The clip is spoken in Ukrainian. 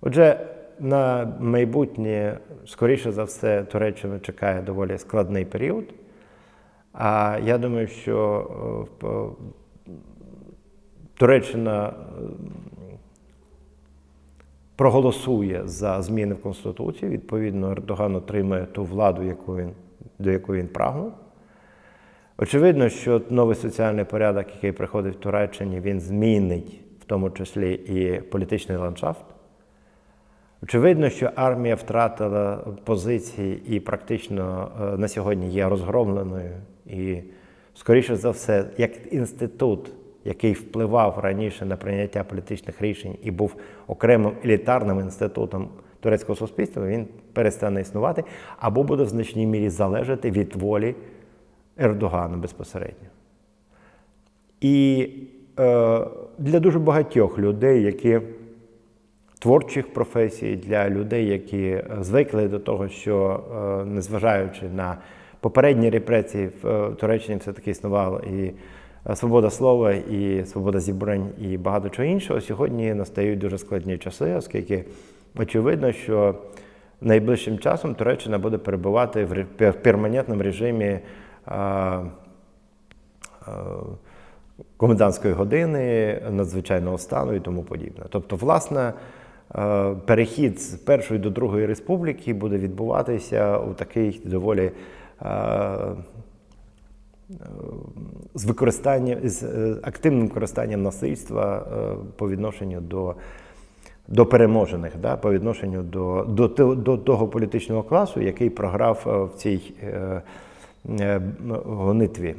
Отже, на майбутнє, скоріше за все, Туреччину чекає доволі складний період. А я думаю, що е, Туреччина е, проголосує за зміни в Конституції. Відповідно, Ердоган отримає ту владу, яку він, до якої він прагнув. Очевидно, що новий соціальний порядок, який приходить в Туреччині, він змінить в тому числі і політичний ландшафт. Очевидно, що армія втратила позиції і практично е, на сьогодні є розгромленою. І, скоріше за все, як інститут, який впливав раніше на прийняття політичних рішень і був окремим елітарним інститутом турецького суспільства, він перестане існувати або буде в значній мірі залежати від волі Ердогана безпосередньо. І е, для дуже багатьох людей, які творчих професій, для людей, які е, звикли до того, що е, незважаючи на попередні репресії в е, Туреччині все-таки існувала і свобода слова, і свобода зібрань, і багато чого іншого, сьогодні настають дуже складні часи, оскільки очевидно, що найближчим часом Туреччина буде перебувати в перманентному режимі. комендантської години, надзвичайного стану і тому подібне. Тобто, власне, перехід з першої до другої республіки буде відбуватися у такий доволі е, е, з використанням з е, активним використанням насильства е, по відношенню до. До переможених, да, по відношенню до, до, до того політичного класу, який програв е, в цій е, е, гонитві.